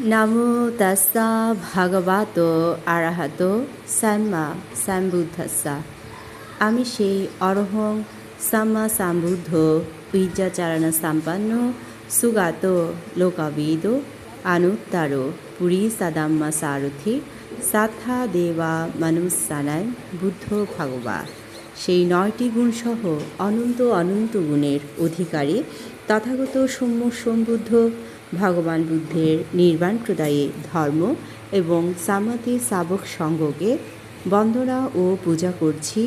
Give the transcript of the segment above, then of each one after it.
নামো তাস্সা ভাগবত আরাহাত সাম্মা সাম্বুদ্ধাস্সা আমি সেই অরহং সাম্মা সাম্বুদ্ধ উইজ্জাচারণ সম্পন্ন সুগাত লোকাবিদ আনুত্তার পুরী সাদাম্মা সারথি সাথা দেবা মানুষানায় বুদ্ধ ভাগবা সেই নয়টি গুণসহ অনন্ত অনন্ত গুণের অধিকারী তথাগত সৌম্য সম্বুদ্ধ, ভগবান বুদ্ধের নির্বাণ প্রদায়ী ধর্ম এবং সামাতি শাবক সঙ্গকে বন্দনা ও পূজা করছি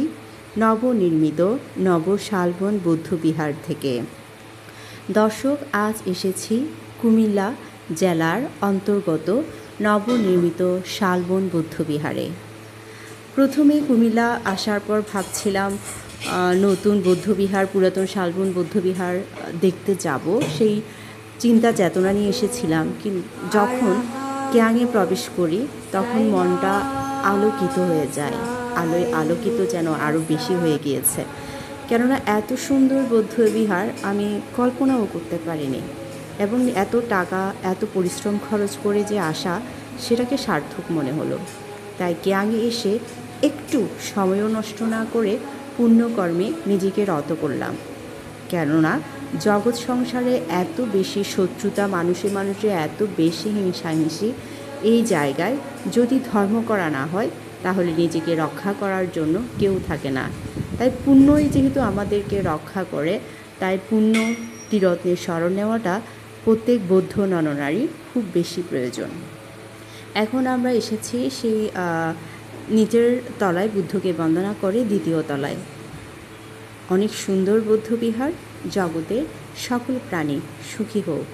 নবনির্মিত নব শালবন বৌদ্ধবিহার থেকে। দর্শক, আজ এসেছি কুমিল্লা জেলার অন্তর্গত নবনির্মিত শালবন বৌদ্ধবিহারে প্রথমে কুমিল্লা আসার পর ভাবছিলাম নতুন বৌদ্ধবিহার, পুরাতন শালবন বৌদ্ধবিহার দেখতে যাব। সেই চিন্তা চেতনা নিয়ে এসেছিলাম। যখন ক্যাঙে প্রবেশ করি, তখন মনটা আলোকিত হয়ে যায়। আলোয় আলোকিত যেন আরও বেশি হয়ে গিয়েছে। কেননা এত সুন্দর বৌদ্ধবিহার আমি কল্পনাও করতে পারিনি। এবং এত টাকা, এত পরিশ্রম খরচ করে যে আসা, সেটাকে সার্থক মনে হলো। তাই গ্যাংয়ে এসে একটু সময়ও নষ্ট না করে পুণ্যকর্মে নিজেকে রত করলাম। কেননা জগৎ সংসারে এত বেশি শত্রুতা, মানুষে মানুষে এত বেশি হিংসাহিংসি এই জায়গায় যদি ধর্ম করা না হয়, তাহলে নিজেকে রক্ষা করার জন্য কেউ থাকে না। তাই পুণ্যই যেহেতু আমাদেরকে রক্ষা করে, তাই পুণ্য তীরত্নের স্মরণ নেওয়াটা প্রত্যেক বৌদ্ধ নরনারীর খুব বেশি প্রয়োজন। এখন আমরা এসেছি সেই নিচের তলায় বুদ্ধকে বন্দনা করে দ্বিতীয় তলায়। অনেক সুন্দর বুদ্ধবিহার, জগতের সকল প্রাণী সুখী হোক।